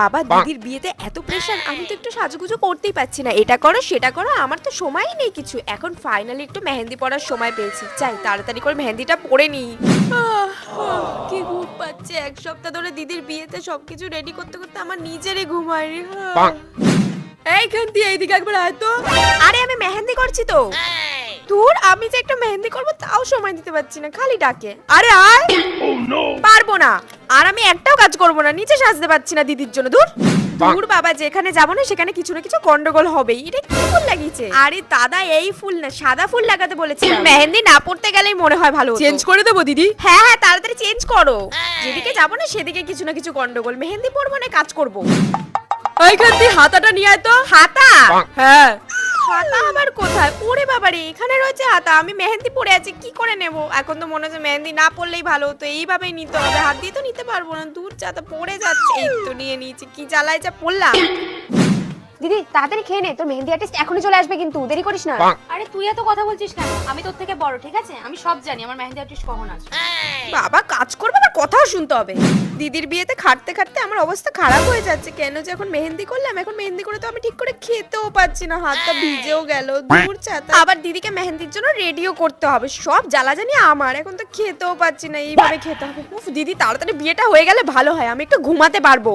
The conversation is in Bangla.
বাবা দিদির বিয়েতে এত প্রেশার আমি তো একটু সাজুগুজু করতেই পারছি না। এটা করো সেটা করো আমার তো সময়ই নেই কিছু। এখন ফাইনালি একটু মেহেন্দি পড়ার সময় পেয়েছি। চাই তাড়াতাড়ি করে মেহেন্দিটা পরে নিই। কি ঘুম পাচ্ছে? এক সপ্তাহ ধরে দিদির বিয়েতে সবকিছু রেডি করতে করতে আমার নিজেরই ঘুম হয়নি। এইখান দিয়ে এইদিকে একবার আয় তো। আরে আমি মেহেন্দি করছি তো। তোর আমি যে একটা মেহেন্দি করব তাও সময় দিতে পারছি না। খালি ডাকে। আরে আয়। পারব না। আর আমি একটাও কাজ করব না নিচে সাজতে পারছি না দিদির জন্য দূর। দূর বাবা যেখানে যাব না সেখানে কিছু না কিছু গন্ডগোল হবেই। এটা কি ফুল লাগিয়েছে? আরে দাদা এই ফুল না সাদা ফুল লাগাতে বলেছে। মেহেন্দি না পড়তে গেলেই মনে হয় ভালো চেঞ্জ করে দেবো দিদি? হ্যাঁ হ্যাঁ তাড়াতাড়ি চেঞ্জ করো। যেদিকে যাব না সেদিকে কিছু না কিছু গন্ডগোল। মেহেন্দি পড়ব না কাজ করব। ওইখান দিয়ে হাতাটা নিয়ে আয় তো। হাতা? হ্যাঁ। হাতা আবার কোথায়? ওরে বাবারে এখানে রয়েছে হাতা। আমি মেহেন্দি পরে আছি কি করে নেব? এখন তো মনে হচ্ছে মেহেন্দি না পরলেই ভালো হতো। এইভাবেই নিতে হবে। হাত দিয়ে তো নিতে পারব না। দূর চাতা পড়ে যাচ্ছে। এই তো নিয়ে নিয়েছি। কি জ্বালায় যা পড়লাম। দিদি তাড়াতাড়ি খেয়ে নে। তোর মেহেন্দি আর্টিস্ট এখনই চলে আসবে কিন্তু। দেরি করিস না। আরে তুই এত কথা বলছিস কেন? আমি তোর থেকে বড় ঠিক আছে? আমি সব জানি। আমার মেহেন্দি আর্টিস্ট কখন আসবে? বাবা কাজ করবে কথাও শুনতে হবে। দিদির বিয়েতে খাটতে খাটতে আমার অবস্থা খারাপ হয়ে যাচ্ছে। কেন যে এখন মেহেন্দি করলাম এখন মেহেন্দি করে তো আমি ঠিক করে খেতেও পাচ্ছি না হাতটা ভিজেও গেল দূর চাতা। আবার দিদিকে মেহেন্দির জন্য রেডিও করতে হবে। সব জ্বালা জানি আমার এখন তো খেতেও পাচ্ছি না এইভাবে খেতে হবে। উফ দিদি তাড়াতাড়ি বিয়েটা হয়ে গেলে ভালো হয় আমি একটু ঘুমাতে পারব।